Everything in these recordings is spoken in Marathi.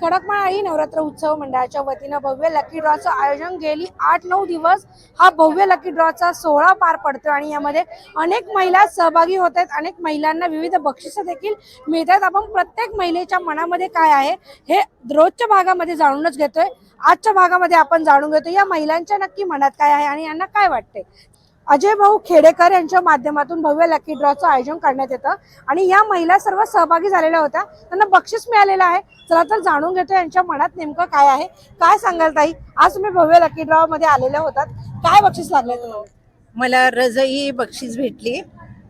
खडकमाळाही नवरात्र उत्सव मंडळाच्या वतीनं भव्य लकी ड्रॉचं आयोजन गेली आठ नऊ दिवस. हा भव्य लकी ड्रॉचा सोहळा पार पडतो आणि यामध्ये अनेक महिला सहभागी होत आहेत अनेक महिलांना विविध बक्षिसं देखील मिळतात आपण प्रत्येक महिलेच्या मनामध्ये काय आहे हे रोजच्या भागामध्ये जाणूनच घेतोय. आजच्या भागामध्ये आपण जाणून घेतो या महिलांच्या नक्की मनात काय आहे आणि यांना काय वाटते अजय भाऊ खेडेकर यांच्या माध्यमातून भव्य लकी ड्रॉचं आयोजन करण्यात येतं. आणि या महिला सर्व सहभागी झालेल्या होत्या. त्यांना बक्षीस मिळालेलं आहे. चला तर जाणून घेतो यांच्या मनात नेमकं काय आहे. काय सांगाल ताई? आज तुम्ही भव्य लकी ड्रॉ मध्ये आलेल्या होतात. काय बक्षीस लागले तुम्हाला? मला रजई बक्षीस भेटली.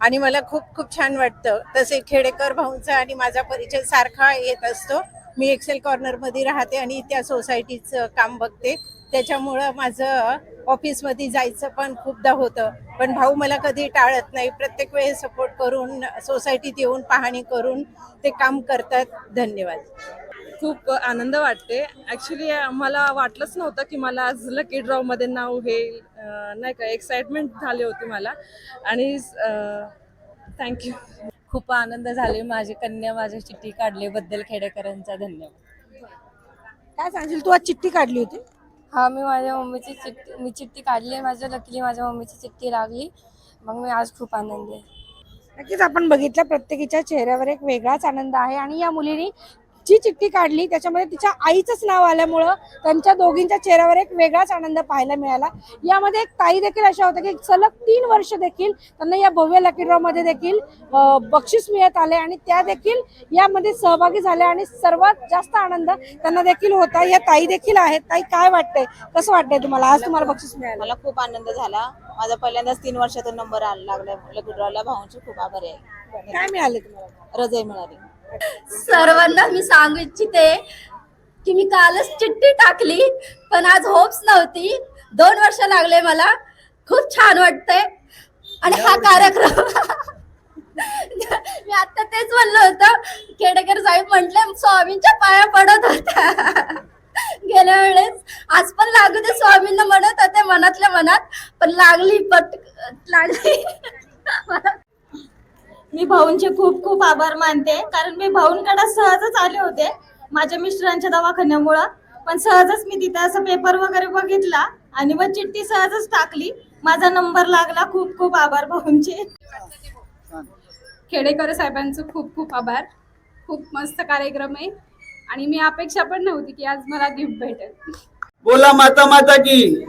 आणि मला खूप खूप छान वाटतं. तसे खेडेकर भाऊंचा आणि माझा परिचय सारखा येत असतो. मी एक्सेल कॉर्नरमध्ये राहते आणि त्या सोसायटीचं काम बघते. त्याच्यामुळं माझं ऑफिसमध्ये जायचं पण खूपदा होतं. पण भाऊ मला कधी टाळत नाही. प्रत्येक वेळेस सपोर्ट करून सोसायटीत येऊन पाहणी करून ते काम करतात. धन्यवाद. खूप आनंद वाटते. ॲक्च्युली मला वाटलंच नव्हतं की मला आज लकी ड्रॉमध्ये नाव घेईल अं, नाही का एक्साइटमेंट झाली होती मला. आणि थँक्यू खूप आनंद झाले माझी कन्या माझी चिठ्ठी काढल्याबद्दल खेडेकरांचा धन्यवाद. काय सांगशील? तू आज चिठ्ठी काढली होती? हा मी माझ्या मम्मीची चिठ्ठी मी चिठ्ठी काढली माझ्या लकीली माझ्या मम्मीची चिठ्ठी लागली. मग मी आज खूप आनंदी आहे. नक्कीच आपण बघितलं प्रत्येकीच्या चेहऱ्यावर एक वेगळाच आनंद आहे आणि या मुलीने जी चिठ्ठी काढली त्याच्यामध्ये तिच्या आईचंच नाव आल्यामुळं त्यांच्या दोघींच्या चेहऱ्यावर एक वेगळाच आनंद पाहायला मिळाला. यामध्ये एक ताई देखील अशा होत्या की सलग तीन वर्ष देखील त्यांना या भव्य लकी देखील बक्षीस मिळत आले आणि त्या देखील यामध्ये सहभागी झाल्या आणि सर्वात जास्त आनंद त्यांना देखील होता. या ताई देखील आहेत. ताई काय वाटतंय? कसं वाटतंय तुम्हाला? आज तुम्हाला बक्षीस मिळालं. मला खूप आनंद झाला. माझा पहिल्यांदाच तीन वर्षातून नंबर आला लागला लग्नला भाऊंचे खूप आभार आहे. काय मिळाले तुम्हाला? रजय मिळाली. सर्वांना मी सांगू इच्छिते की मी कालच चिठ्ठी टाकली पण आज होप्स नव्हती. दोन वर्ष लागले मला. खूप छान वाटतंय. आणि हा कार्यक्रम मी आता तेच म्हणलं होतं. खेडेकर साहेब म्हटले स्वामींच्या पाया पडत होत्या. गेल्या वेळेस आज पण लागू दे स्वामींना म्हणत होते मनातल्या मनात. पण लागली पट लागली. मी भाऊंचे खूप खूप आभार मानते. कारण मी भाऊंकडे सहजच आले होते माझ्या मिस्टरांच्या दवाखान्यामुळं. पण सहजच मी तिथे असं पेपर वगैरे बघितला आणि मग चिठ्ठी सहजच टाकली. माझा नंबर लागला. खूप खूप आभार भाऊंचे. खेडेकर साहेबांचं खूप खूप आभार. खूप मस्त कार्यक्रम आहे. आणि मी अपेक्षा पण नव्हती की आज मला गिफ्ट भेटेल. बोला माता माता की.